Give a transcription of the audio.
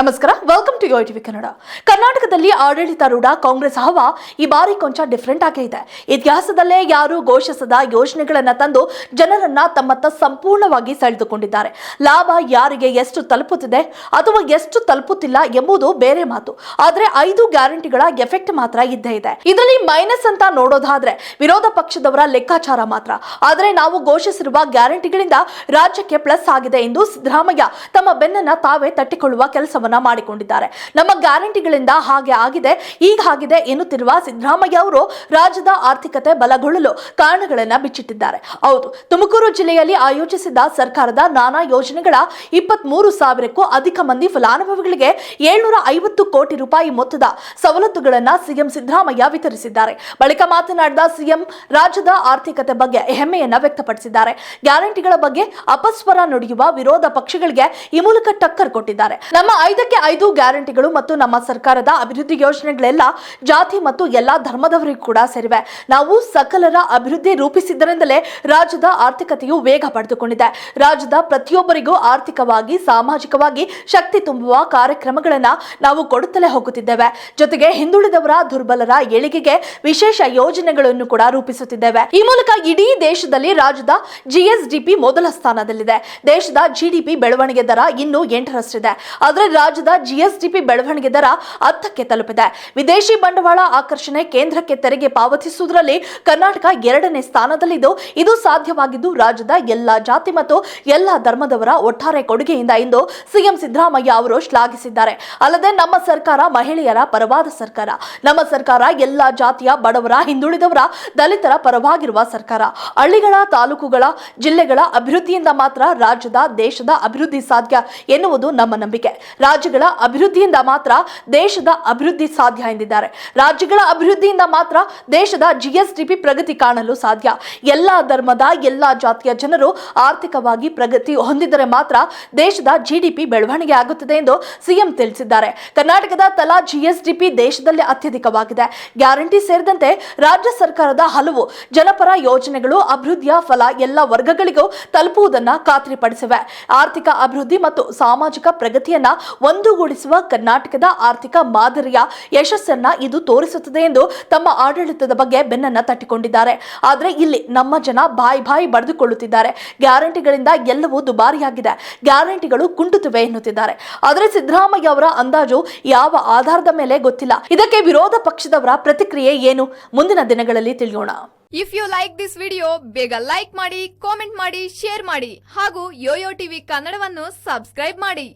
ನಮಸ್ಕಾರ welcome to Yo TV Kannada ಕರ್ನಾಟಕದಲ್ಲಿ ಆಡಳಿತಾರೂಢ ಕಾಂಗ್ರೆಸ್ ಹವಾ ಈ ಬಾರಿ ಕೊಂಚ ಡಿಫ್ರೆಂಟ್ ಆಗೇ ಇದೆ. ಇತಿಹಾಸದಲ್ಲೇ ಯಾರು ಘೋಷಿಸದ ಯೋಜನೆಗಳನ್ನ ತಂದು ಜನರನ್ನ ತಮ್ಮತ್ತ ಸಂಪೂರ್ಣವಾಗಿ ಸೆಳೆದುಕೊಂಡಿದ್ದಾರೆ. ಲಾಭ ಯಾರಿಗೆ ಎಷ್ಟು ತಲುಪುತ್ತಿದೆ, ಅಥವಾ ಎಷ್ಟು ತಲುಪುತ್ತಿಲ್ಲ ಎಂಬುದು ಬೇರೆ ಮಾತು. ಆದ್ರೆ ಐದು ಗ್ಯಾರಂಟಿಗಳ ಎಫೆಕ್ಟ್ ಮಾತ್ರ ಇದ್ದೇ ಇದೆ. ಇದರಲ್ಲಿ ಮೈನಸ್ ಅಂತ ನೋಡೋದಾದ್ರೆ ವಿರೋಧ ಪಕ್ಷದವರ ಲೆಕ್ಕಾಚಾರ ಮಾತ್ರ. ಆದರೆ ನಾವು ಘೋಷಿಸಿರುವ ಗ್ಯಾರಂಟಿಗಳಿಂದ ರಾಜ್ಯಕ್ಕೆ ಪ್ಲಸ್ ಆಗಿದೆ ಎಂದು ಸಿದ್ದರಾಮಯ್ಯ ತಮ್ಮ ಬೆನ್ನನ್ನ ತಾವೇ ತಟ್ಟಿಕೊಳ್ಳುವ ಕೆಲಸವನ್ನ ಮಾಡಿಕೊಂಡಿದ್ದಾರೆ. ನಮ್ಮ ಗ್ಯಾರಂಟಿಗಳಿಂದ ಹಾಗೆ ಆಗಿದೆ. ಈಗ ಆಗಿದೆ ಎನ್ನುತ್ತಿರುವ ಸಿದ್ದರಾಮಯ್ಯ ಅವರು ರಾಜ್ಯದ ಆರ್ಥಿಕತೆ ಬಲಗೊಳ್ಳಲು ಕಾರಣಗಳನ್ನ ಬಿಚ್ಚಿಟ್ಟಿದ್ದಾರೆ. ಹೌದು, ತುಮಕೂರು ಜಿಲ್ಲೆಯಲ್ಲಿ ಆಯೋಜಿಸಿದ್ದ ಸರ್ಕಾರದ ನಾನಾ ಯೋಜನೆಗಳ ಇಪ್ಪತ್ತ್ ಮೂರು ಸಾವಿರಕ್ಕೂ ಅಧಿಕ ಮಂದಿ ಫಲಾನುಭವಿಗಳಿಗೆ ಏಳ್ನೂರ ಐವತ್ತು ಕೋಟಿ ರೂಪಾಯಿ ಮೊತ್ತದ ಸವಲತ್ತುಗಳನ್ನು ಸಿಎಂ ಸಿದ್ದರಾಮಯ್ಯ ವಿತರಿಸಿದ್ದಾರೆ. ಬಳಿಕ ಮಾತನಾಡಿದ ಸಿಎಂ, ರಾಜ್ಯದ ಆರ್ಥಿಕತೆ ಬಗ್ಗೆ ಹೆಮ್ಮೆಯನ್ನ ವ್ಯಕ್ತಪಡಿಸಿದ್ದಾರೆ. ಗ್ಯಾರಂಟಿಗಳ ಬಗ್ಗೆ ಅಪಸ್ವರ ನುಡಿಯುವ ವಿರೋಧ ಪಕ್ಷಗಳಿಗೆ ಈ ಮೂಲಕ ಟಕ್ಕರ್ ಕೊಟ್ಟಿದ್ದಾರೆ. ನಮ್ಮ ಐದಕ್ಕೆ ಐದು ಗ್ಯಾರಂಟಿಗಳು ಮತ್ತು ನಮ್ಮ ಸರ್ಕಾರದ ಅಭಿವೃದ್ಧಿ ಯೋಜನೆಗಳೆಲ್ಲ ಜಾತಿ ಮತ್ತು ಎಲ್ಲಾ ಧರ್ಮದವರಿಗೂ ಕೂಡ ಸೇರಿವೆ. ನಾವು ಸಕಲರ ಅಭಿವೃದ್ಧಿ ರೂಪಿಸಿದ್ದರಿಂದಲೇ ರಾಜ್ಯದ ಆರ್ಥಿಕತೆಯು ವೇಗ ಪಡೆದುಕೊಂಡಿದೆ. ರಾಜ್ಯದ ಪ್ರತಿಯೊಬ್ಬರಿಗೂ ಆರ್ಥಿಕವಾಗಿ, ಸಾಮಾಜಿಕವಾಗಿ ಶಕ್ತಿ ತುಂಬುವ ಕಾರ್ಯಕ್ರಮಗಳನ್ನ ನಾವು ಕೊಡುತ್ತಲೇ ಹೋಗುತ್ತಿದ್ದೇವೆ. ಜೊತೆಗೆ ಹಿಂದುಳಿದವರ ದುರ್ಬಲರ ಏಳಿಗೆಗೆ ವಿಶೇಷ ಯೋಜನೆಗಳನ್ನು ಕೂಡ ರೂಪಿಸುತ್ತಿದ್ದೇವೆ. ಈ ಮೂಲಕ ಇಡೀ ದೇಶದಲ್ಲಿ ರಾಜ್ಯದ ಜಿಎಸ್ಡಿಪಿ ಮೊದಲ ಸ್ಥಾನದಲ್ಲಿದೆ. ದೇಶದ ಜಿಡಿಪಿ ಬೆಳವಣಿಗೆ ದರ ಇನ್ನೂ ಎಂಟರಷ್ಟಿದೆ. ಆದರೆ ರಾಜ್ಯದ ಜಿಎಸ್ಡಿಪಿ ಬೆಳವಣಿಗೆ ದರ ಹತ್ತಕ್ಕೆ ತಲುಪಿದೆ. ವಿದೇಶಿ ಬಂಡವಾಳ ಆಕರ್ಷಣೆ ಕೇಂದ್ರಕ್ಕೆ ತೆರಿಗೆ ಪಾವತಿಸುವುದರಲ್ಲಿ ಕರ್ನಾಟಕ ಎರಡನೇ ಸ್ಥಾನದಲ್ಲಿದ್ದು, ಇದು ಸಾಧ್ಯವಾಗಿದ್ದು ರಾಜ್ಯದ ಎಲ್ಲಾ ಜಾತಿ ಮತ್ತು ಎಲ್ಲಾ ಧರ್ಮದವರ ಒಟ್ಟಾರೆ ಕೊಡುಗೆಯಿಂದ ಎಂದು ಸಿಎಂ ಸಿದ್ದರಾಮಯ್ಯ ಅವರು ಶ್ಲಾಘಿಸಿದ್ದಾರೆ. ಅಲ್ಲದೆ ನಮ್ಮ ಸರ್ಕಾರ ಮಹಿಳೆಯರ ಪರವಾದ ಸರ್ಕಾರ. ನಮ್ಮ ಸರ್ಕಾರ ಎಲ್ಲಾ ಜಾತಿಯ ಬಡವರ, ಹಿಂದುಳಿದವರ, ದಲಿತರ ಪರವಾಗಿರುವ ಸರ್ಕಾರ. ಹಳ್ಳಿಗಳ, ತಾಲೂಕುಗಳ, ಜಿಲ್ಲೆಗಳ ಅಭಿವೃದ್ಧಿಯಿಂದ ಮಾತ್ರ ರಾಜ್ಯದ ದೇಶದ ಅಭಿವೃದ್ಧಿ ಸಾಧ್ಯ ಎನ್ನುವುದು ನಮ್ಮ ನಂಬಿಕೆ. ರಾಜ್ಯಗಳ ಅಭಿವೃದ್ಧಿಯಿಂದ ಮಾತ್ರ ದೇಶದ ಅಭಿವೃದ್ಧಿ ಸಾಧ್ಯ ಎಂದಿದ್ದಾರೆ. ರಾಜ್ಯಗಳ ಅಭಿವೃದ್ಧಿಯಿಂದ ಮಾತ್ರ ದೇಶದ ಜಿಎಸ್ಡಿಪಿ ಪ್ರಗತಿ ಕಾಣಲು ಸಾಧ್ಯ. ಎಲ್ಲ ಧರ್ಮದ, ಎಲ್ಲ ಜಾತಿಯ ಜನರು ಆರ್ಥಿಕವಾಗಿ ಪ್ರಗತಿ ಹೊಂದಿದರೆ ಮಾತ್ರ ದೇಶದ ಜಿಡಿಪಿ ಬೆಳವಣಿಗೆ ಆಗುತ್ತದೆ ಎಂದು ಸಿಎಂ ತಿಳಿಸಿದ್ದಾರೆ. ಕರ್ನಾಟಕದ ತಲಾ ಜಿಎಸ್ಡಿಪಿ ದೇಶದಲ್ಲಿ ಅತ್ಯಧಿಕವಾಗಿದೆ. ಗ್ಯಾರಂಟಿ ಸೇರಿದಂತೆ ರಾಜ್ಯ ಸರ್ಕಾರದ ಹಲವು ಜನಪರ ಯೋಜನೆಗಳು ಅಭಿವೃದ್ಧಿಯ ಫಲ ಎಲ್ಲ ವರ್ಗಗಳಿಗೂ ತಲುಪುವುದನ್ನ ಖಾತ್ರಿಪಡಿಸಿವೆ. ಆರ್ಥಿಕ ಅಭಿವೃದ್ಧಿ ಮತ್ತು ಸಾಮಾಜಿಕ ಪ್ರಗತಿಯನ್ನ ಒಂದುಗೂಡಿಸುವ ಕರ್ನಾಟಕದ ಆರ್ಥಿಕ ಮಾದರಿಯ ಯಶಸ್ಸನ್ನ ಇದು ತೋರಿಸುತ್ತದೆ ಎಂದು ತಮ್ಮ ಆಡಳಿತದ ಬಗ್ಗೆ ಬೆನ್ನನ್ನ ತಟ್ಟಿಕೊಂಡಿದ್ದಾರೆ. ಆದರೆ ಇಲ್ಲಿ ನಮ್ಮ ಜನ ಬಾಯಿ ಬಾಯಿ ಬಡಿದುಕೊಳ್ಳುತ್ತಿದ್ದಾರೆ. ಗ್ಯಾರಂಟಿಗಳಿಂದ ಎಲ್ಲವೂ ದುಬಾರಿಯಾಗಿದೆ. ಗ್ಯಾರಂಟಿಗಳು ಕುಂಟುತ್ತಿವೆ ಎನ್ನುತ್ತಿದ್ದಾರೆ. ಆದರೆ ಸಿದ್ದರಾಮಯ್ಯ ಅವರ ಅಂದಾಜು ಯಾವ ಆಧಾರದ ಮೇಲೆ ಗೊತ್ತಿಲ್ಲ. ಇದಕ್ಕೆ ವಿರೋಧ ಪಕ್ಷದವರ ಪ್ರತಿಕ್ರಿಯೆ ಏನು? ಮುಂದಿನ ದಿನಗಳಲ್ಲಿ ತಿಳಿಯೋಣ. If you like this video ಬೇಗ ಲೈಕ್ ಮಾಡಿ ಕಾಮೆಂಟ್ ಮಾಡಿ ಶೇರ್ ಮಾಡಿ ಹಾಗೂ ಯೋಯೋ ಟಿವಿ ಕನ್ನಡವನ್ನು ಸಬ್ಸ್ಕ್ರೈಬ್ ಮಾಡಿ.